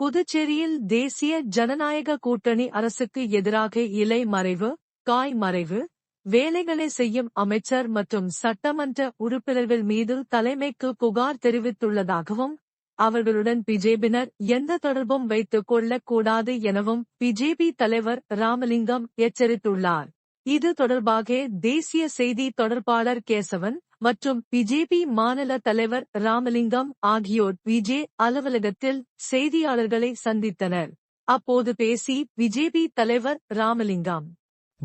புதுச்சேரியில் தேசிய ஜனநாயக கூட்டணி அரசுக்கு எதிராக இலை மறைவு காய் மறைவு வேலைகளை செய்யும் அமைச்சர் மற்றும் சட்டமன்ற உறுப்பினர்கள் மீது தலைமைக்கு புகார் தெரிவித்துள்ளதாகவும் அவர்களுடன் பிஜேபினர் எந்த தொடர்பும் வைத்துக் கொள்ளக் கூடாது எனவும் பிஜேபி தலைவர் ராமலிங்கம் எச்சரித்துள்ளார். இது தொடர்பாக தேசிய செய்தி தொடர்பாளர் கேசவன் மற்றும் பிஜேபி மாநில தலைவர் ராமலிங்கம் ஆகியோர் விஜே அலுவலகத்தில் செய்தியாளர்களை சந்தித்தனர். அப்போது பேசி பிஜேபி தலைவர் ராமலிங்கம்.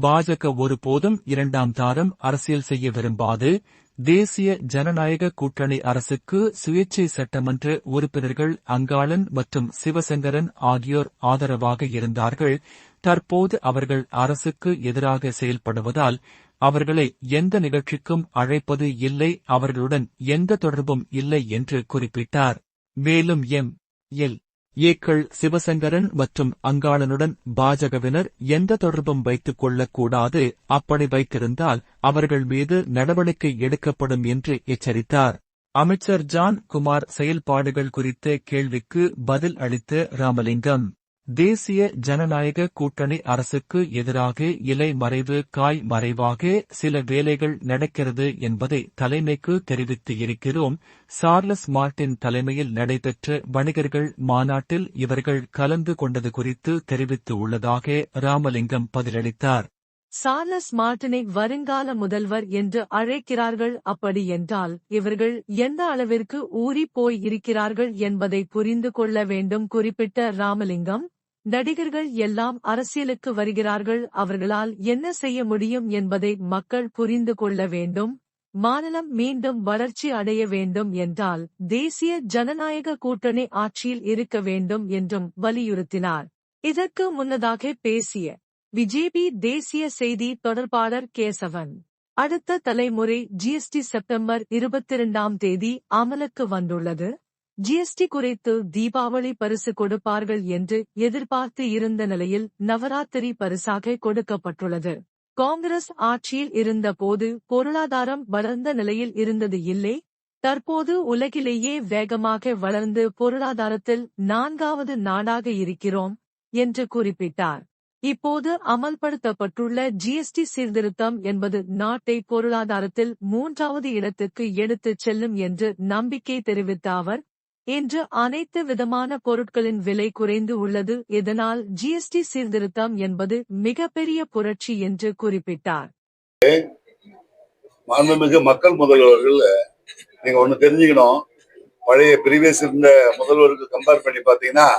பாஜக ஒருபோதும் இரண்டாம் தாரம் அரசியல் செய்ய விரும்பாது. தேசிய ஜனநாயக கூட்டணி அரசுக்கு சுயேட்சை சட்டமன்ற உறுப்பினர்கள் அங்காளன் மற்றும் சிவசங்கரன் ஆகியோர் ஆதரவாக இருந்தார்கள். தற்போது அவர்கள் அரசுக்கு எதிராக செயல்படுவதால் அவர்களை எந்த நிகழ்ச்சிக்கும் அழைப்பது இல்லை அவர்களுடன் எந்த தொடர்பும் இல்லை என்று குறிப்பிட்டார். மேலும் எம். எல். ஏக்கள் சிவசங்கரன் மற்றும் அங்காளனுடன் பாஜகவினர் எந்த தொடர்பும் வைத்துக் கொள்ளக்கூடாது அப்படி வைத்திருந்தால் அவர்கள் மீது நடவடிக்கை எடுக்கப்படும் என்று எச்சரித்தார். அமைச்சர் ஜான் குமார் செயல்பாடுகள் குறித்த கேள்விக்கு பதில் அளித்த ராமலிங்கம். தேசிய ஜனநாயக கூட்டணி அரசுக்கு எதிராக இலை மறைவு காய் மறைவாக சில வேலைகள் நடக்கிறது என்பதை தலைமைக்கு தெரிவித்து இருக்கிறோம் சார்லஸ் மார்டின் தலைமையில் நடைபெற்ற வணிகர்கள் மாநாட்டில் இவர்கள் கலந்து கொண்டது குறித்து தெரிவித்து உள்ளதாக ராமலிங்கம் பதிலளித்தார். சார்லஸ் மார்டினை வருங்கால முதல்வர் என்று அழைக்கிறார்கள். அப்படி என்றால் இவர்கள் எந்த அளவிற்கு ஊறி போய் இருக்கிறார்கள் என்பதை புரிந்து கொள்ள வேண்டும் குறிப்பிட்ட ராமலிங்கம். நடிகர்கள் எல்லாம் அரசியலுக்கு வருகிறார்கள். அவர்களால் என்ன செய்ய முடியும் என்பதை மக்கள் புரிந்து கொள்ள வேண்டும். மாநிலம் மீண்டும் வளர்ச்சி அடைய வேண்டும் என்றால் தேசிய ஜனநாயக கூட்டணி ஆட்சியில் இருக்க வேண்டும் என்றும் வலியுறுத்தினார். இதற்கு முன்னதாக பேசிய பிஜேபி தேசிய செய்தி தொடர்பாளர் கேசவன் அடுத்த தலைமுறை ஜிஎஸ்டி செப்டம்பர் இருபத்தி இரண்டாம் தேதி அமலுக்கு வந்துள்ளது. ஜிஎஸ்டி குறைத்து தீபாவளி பரிசு கொடுப்பார்கள் என்று எதிர்பார்த்து இருந்த நிலையில் நவராத்திரி பரிசாக கொடுக்கப்பட்டுள்ளது. காங்கிரஸ் ஆட்சியில் இருந்தபோது பொருளாதாரம் வளர்ந்த நிலையில் இருந்தது இல்லை. தற்போது உலகிலேயே வேகமாக வளர்ந்து பொருளாதாரத்தில் நான்காவது நாடாக இருக்கிறோம் என்று குறிப்பிட்டார். இப்போது அமல்படுத்தப்பட்டுள்ள ஜிஎஸ்டி சீர்திருத்தம் என்பது நாட்டை பொருளாதாரத்தில் மூன்றாவது இடத்துக்கு எடுத்துச் செல்லும் என்று நம்பிக்கை தெரிவித்த அவர் இன்று அனைத்து விதமான பொருட்களின் விலை குறைந்து உள்ளது. இதனால் ஜிஎஸ்டி சீர்திருத்தம் என்பது மிகப்பெரிய புரட்சி என்று குறிப்பிட்டார். மாண்புமிகு மக்கள் முதல்வர்கள் நீங்க ஒண்ணு தெரிஞ்சுக்கணும். பழைய பிரிவியஸ் இருந்த முதல்வருக்கு கம்பேர் பண்ணி பாத்தீங்கன்னா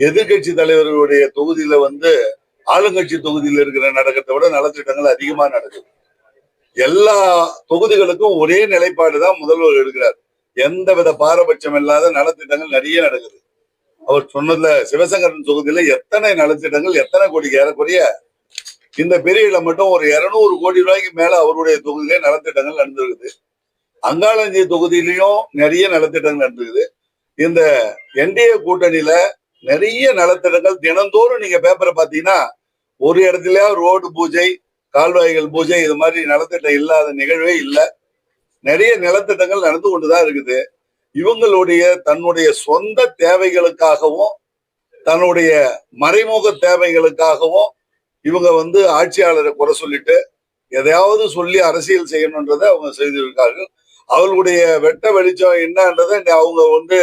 எதிர்கட்சி தலைவர்களுடைய தொகுதியில வந்து ஆளுங்கட்சி தொகுதியில் இருக்கிற நடக்கிறத விட நலத்திட்டங்கள் அதிகமா நடக்குது. எல்லா தொகுதிகளுக்கும் ஒரே நிலைப்பாடு தான் முதல்வர் எடுக்கிறார். எந்த வித பாரபட்சம் இல்லாத நலத்திட்டங்கள் நிறைய நடக்குது. அவர் சொன்னதுல சிவசங்கரன் தொகுதியில எத்தனை நலத்திட்டங்கள் எத்தனை கோடிக்கு ஏறக்குறைய இந்த பெரியல மட்டும் ஒரு இருநூறு கோடி ரூபாய்க்கு மேல அவருடைய தொகுதியிலே நலத்திட்டங்கள் நடந்திருக்குது. அங்காளஞ்சி தொகுதியிலையும் நிறைய நலத்திட்டங்கள் நடந்திருக்குது. இந்த என்டிஏ கூட்டணியில நிறைய நலத்திட்டங்கள் தினந்தோறும் நீங்க பேப்பரை பாத்தீங்கன்னா ஒரு இடத்துல ரோடு பூஜை கால்வாய்கள் பூஜை இது மாதிரி நலத்திட்டம் இல்லாத நிகழ்வே இல்லை. நிறைய நிலத்திட்டங்கள் நடந்து கொண்டுதான் இருக்குது. இவங்களுடைய தன்னுடைய சொந்த தேவைகளுக்காகவும் தன்னுடைய மறைமுக தேவைகளுக்காகவும் இவங்க வந்து ஆட்சியாளரை குறை சொல்லிட்டு எதையாவது சொல்லி அரசியல் செய்யணுன்றதை அவங்க செய்திருக்கார்கள். அவர்களுடைய வெட்ட வெளிச்சம் என்னன்றதை அவங்க வந்து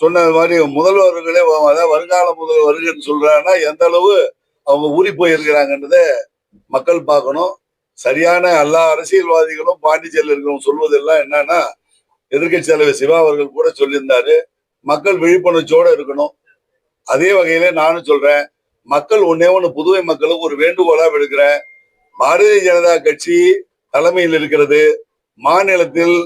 சொன்ன மாதிரி முதல்வர்களே அதாவது வருங்கால முதல்வர்கள் சொல்றாங்கன்னா எந்த அளவு அவங்க ஊறி போயிருக்கிறாங்கன்றத மக்கள் பார்க்கணும். சரியான எல்லா அரசியல்வாதிகளும் பாண்டிச்சேரியில் இருக்கிறவங்க சொல்வதெல்லாம் என்னன்னா எதிர்கட்சி தலைவர் சிவா அவர்கள் கூட சொல்லியிருந்தாரு. மக்கள் விழிப்புணர்ச்சியோட இருக்கணும். அதே வகையில நானும் சொல்றேன் மக்கள் ஒன்னே ஒண்ணு புதுவை மக்களுக்கு ஒரு வேண்டுகோளா விடுக்கிறேன். பாரதிய ஜனதா கட்சி தலைமையில் இருக்கிறது. மாநிலத்தில்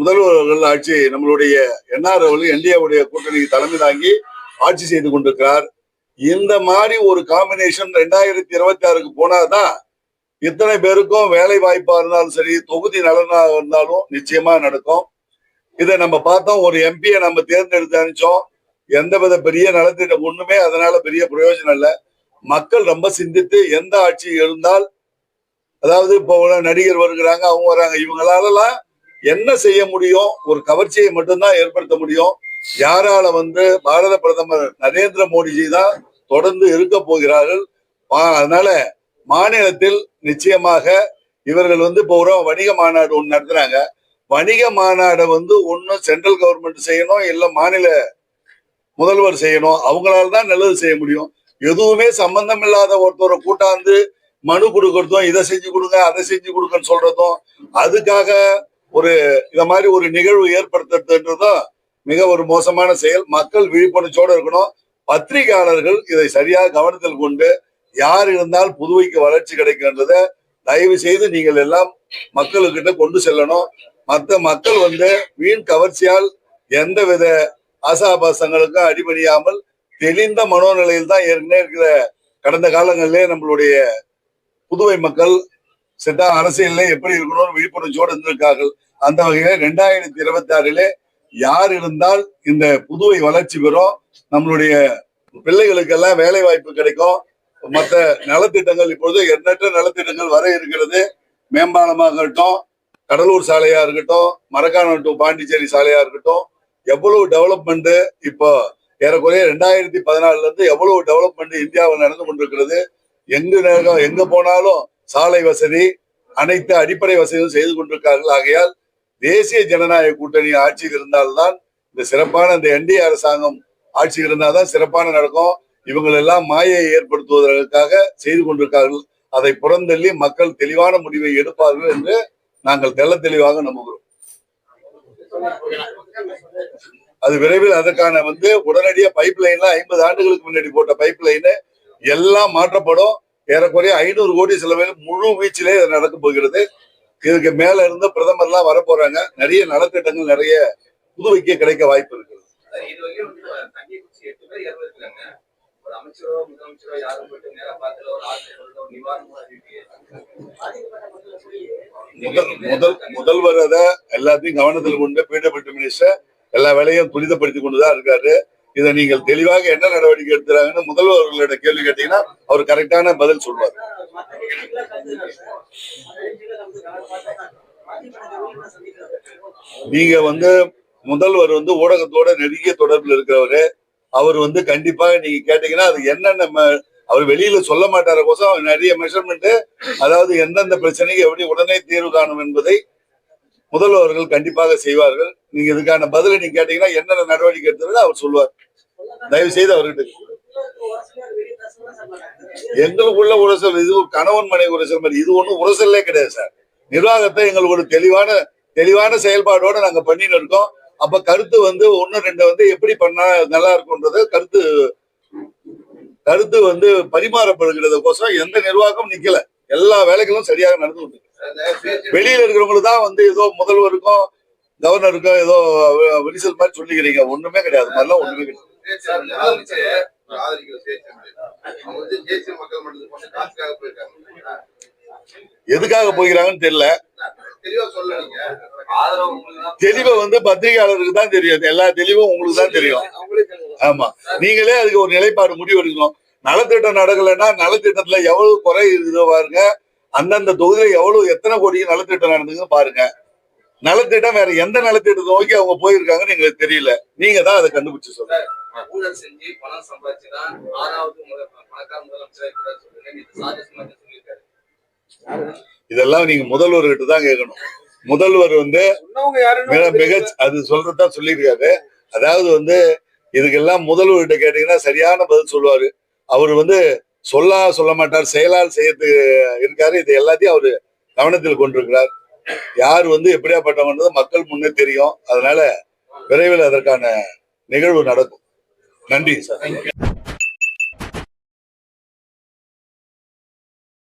முதல்வர்கள் ஆட்சி நம்மளுடைய என்ஆர் அவர்கள் என்டிஏவுடைய கூட்டணி தலைமை தாங்கி ஆட்சி செய்து கொண்டிருக்கிறார். இந்த மாதிரி ஒரு காம்பினேஷன் ரெண்டாயிரத்தி இருபத்தி ஆறுக்கு போனாதான் இத்தனை பேருக்கும் வேலை வாய்ப்பா இருந்தாலும் சரி தொகுதி நலனா இருந்தாலும் நிச்சயமா நடக்கும். இதை நம்ம பார்த்தோம். ஒரு எம்பியை நம்ம தேர்ந்தெடுத்து அனுப்பிச்சோம். எந்த வித பெரிய நலத்திட்டம் ஒண்ணுமே அதனால பெரிய பிரயோஜனம் இல்லை. மக்கள் ரொம்ப சிந்தித்து எந்த ஆட்சி இருந்தால் அதாவது இப்போ உள்ள நடிகர் வருகிறாங்க அவங்க வராங்க இவங்களாலலாம் என்ன செய்ய முடியும்? ஒரு கவர்ச்சியை மட்டும்தான் ஏற்படுத்த முடியும். யாரால வந்து பாரத பிரதமர் நரேந்திர மோடிஜி தான் தொடர்ந்து இருக்க போகிறார்கள். அதனால மாநிலத்தில் நிச்சயமாக இவர்கள் வந்து இப்போ ஒரு வணிக மாநாடு ஒன்று நடத்துறாங்க. வணிக மாநாடை வந்து ஒன்றும் சென்ட்ரல் கவர்மெண்ட் செய்யணும் இல்லை மாநில முதல்வர் செய்யணும். அவங்களால தான் நல்லது செய்ய முடியும். எதுவுமே சம்பந்தம் இல்லாத ஒருத்தரை கூட்டாந்து மனு கொடுக்கறதும் இதை செஞ்சு கொடுங்க அதை செஞ்சு கொடுங்கன்னு சொல்றதும் அதுக்காக ஒரு இத மாதிரி ஒரு நிகழ்வு ஏற்படுத்துறதுன்றதும் மிக ஒரு மோசமான செயல். மக்கள் விழிப்புணர்ச்சியோடு இருக்கணும். பத்திரிகையாளர்கள் இதை சரியாக கவனத்தில் கொண்டு யார் இருந்தால் புதுவைக்கு வளர்ச்சி கிடைக்கின்றத தயவு செய்து நீங்கள் எல்லாம் மக்களுக்கிட்ட கொண்டு செல்லணும். மற்ற மக்கள் வந்து வீண் கவர்ச்சியால் எந்த வித ஆசாபாசங்களுக்கும் அடிபணியாமல் தெளிந்த மனோநிலையில் தான் ஏற்கனவே இருக்கிற கடந்த காலங்களிலே நம்மளுடைய புதுவை மக்கள் சித்தா அரசியல்ல எப்படி இருக்கணும்னு விழிப்புணர்ச்சியோடு இருந்திருக்கார்கள். அந்த வகையில ரெண்டாயிரத்தி இருபத்தி ஆறிலே யார் இருந்தால் இந்த புதுவை வளர்ச்சி பெறும்? நம்மளுடைய பிள்ளைகளுக்கெல்லாம் வேலை வாய்ப்பு கிடைக்கும். மற்ற நலத்திட்டங்கள் இப்பொழுது எண்ணற்ற நலத்திட்டங்கள் வர இருக்கிறது. மேம்பாலமாக இருக்கட்டும் கடலூர் சாலையா இருக்கட்டும் மரக்காணம் டு பாண்டிச்சேரி சாலையா இருக்கட்டும் எவ்வளவு டெவலப்மெண்ட் இப்போ ஏறக்குறைய ரெண்டாயிரத்தி பதினாலுல இருந்து எவ்வளவு டெவலப்மெண்ட் இந்தியாவில் நடந்து கொண்டிருக்கிறது. எங்கு நேரம் எங்க போனாலும் சாலை வசதி அனைத்து அடிப்படை வசதியும் செய்து கொண்டிருக்கார்கள். ஆகையால் தேசிய ஜனநாயக கூட்டணி ஆட்சியில் இருந்தால்தான் இந்த சிறப்பான இந்த என்டிஏ அரசாங்கம் ஆட்சியில் இருந்தால்தான் சிறப்பான நடக்கும். இவங்க எல்லாம் மாயை ஏற்படுத்துவதற்காக செய்து கொண்டிருக்கார்கள். அதை புறந்தள்ளி மக்கள் தெளிவான முடிவை எடுப்பார்கள் என்று நாங்கள் தெள்ள தெளிவாக நம்புகிறோம். அது விரைவில் அதற்கான வந்து உடனடியாக பைப் லைன்ல ஐம்பது ஆண்டுகளுக்கு முன்னாடி போட்ட பைப் லைனு எல்லாம் மாற்றப்படும். ஏறக்குறைய ஐநூறு கோடி செலவில் முழு வீச்சிலே இது நடக்க போகிறது. இதுக்கு மேல இருந்து பிரதமர்லாம் வரப்போறாங்க. நிறைய நலத்திட்டங்கள் நிறைய புதுவைக்கு கிடைக்க வாய்ப்பு இருக்கிறது அமைச்சரோ முதலமைச்சரோ யாரும் போயிட்டு நேரா பார்த்துல ஒரு ஆசை நிவாரணம் முதல் முதல்வர் அதை எல்லாத்தையும் கவனத்தில் கொண்டு பீடப்பட்டு மினிஸ்டர் எல்லா வேலையும் துரிதப்படுத்தி கொண்டுதான் இருக்காரு. இதை நீங்கள் தெளிவாக என்ன நடவடிக்கை எடுத்துறாங்கன்னு முதல்வர் கேள்வி கேட்டீங்கன்னா அவர் கரெக்டான பதில் சொல்வார். நீங்க வந்து முதல்வர் வந்து ஊடகத்தோட நெருங்கிய தொடர்பில் இருக்கிறவரு. அவர் வந்து கண்டிப்பாக நீங்க கேட்டீங்கன்னா அது என்னென்ன ம- அவர் வெளியில சொல்ல மாட்டார கோசம் அவர் நிறைய மெஷர்மெண்ட் அதாவது எந்தெந்த பிரச்சனைக்கு எப்படி உடனே தீர்வு காணும் என்பதை முதல்வர்கள் கண்டிப்பாக செய்வார்கள். நீங்க இதுக்கான பதிலை நீங்க கேட்டீங்கன்னா என்னென்ன நடவடிக்கை எடுத்தது அவர் சொல்லுவார் தயவு செய்து அவர்கிட்ட எங்களுக்குள்ள உரசல் இது ஒரு கணவன் மனைவி உரசல் மாதிரி இது ஒண்ணும் உரசல்லே கிடையாது சார். நிர்வாகத்தை எங்களுக்கு ஒரு தெளிவான தெளிவான செயல்பாடோட நாங்க பண்ணிட்டு இருக்கோம். அப்ப கருத்து வந்து ஒன்னு ரெண்டு வந்து எப்படி பண்ணா நல்லா இருக்கும்ன்றது கருத்து கருத்து வந்து பரிமாறப்படுகிறதுக்கோசரம் எந்த நிர்வாகம் நிக்கல. எல்லா வேலைகளும் சரியாக நடந்து கொண்டு வெளியில இருக்கிறவங்களுக்கு தான் வந்து ஏதோ முதல்வருக்கும் கவர்னருக்கும் ஏதோ விரிசல் மாதிரி சொல்லிக்கிறீங்க. ஒண்ணுமே கிடையாது. மாதிரிலாம் ஒண்ணுமே கிடையாது. எதுக்காக போகிறாங்கன்னு தெரியல. தெளிவா வந்து பத்திரிகையாளருக்கு தான் தெரியும். எல்லா தெளிவும் உங்களுக்கு தான் தெரியும். ஆமா. நீங்களே அதுக்கு ஒரு நிலைப்பாடு முடிவு எடுக்கணும். நலத்திட்டம் நடக்கலைன்னா நலத்திட்டத்துல எவ்வளவு குறை இருக்குதோ பாருங்க. அந்தந்த தொகுதியில எவ்வளவு எத்தனை கோடி நலத்திட்டம் நடந்ததுன்னு பாருங்க. நலத்திட்டம் வேற எந்த நலத்திட்டத்தை நோக்கி அவங்க போயிருக்காங்கன்னு எங்களுக்கு தெரியல. நீங்க தான் அதை கண்டுபிடிச்சு சொல்லுங்க. ஊழல் செஞ்சு பணம் சம்பாதிச்சுதான் ஆறாவது முதல் பணக்கார முதலமைச்சராக இருக்கிறார் சொல்லுங்க இது சாதி சமாஜம் சொல்லியிருக்காரு இதெல்லாம் நீங்க முதல்வர்கிட்ட தான் கேட்கணும். முதல்வர் வந்து மிக மிக அது சொல்றதுதான் சொல்லியிருக்காரு. அதாவது வந்து இதுக்கெல்லாம் முதல்வர்கிட்ட கேட்டீங்கன்னா சரியான பதில் சொல்லுவாரு. அவர் வந்து சொல்லா சொல்ல மாட்டார் செயலால் செய்யறது இருக்காரு. இது எல்லாத்தையும் அவரு கவனத்தில் கொண்டிருக்கிறார். யார் வந்து எப்படியாப்பட்டவன்றது மக்கள் முன்னே தெரியும். அதனால விரைவில் அதற்கான நிகழ்வு நடக்கும். நன்றி சார்.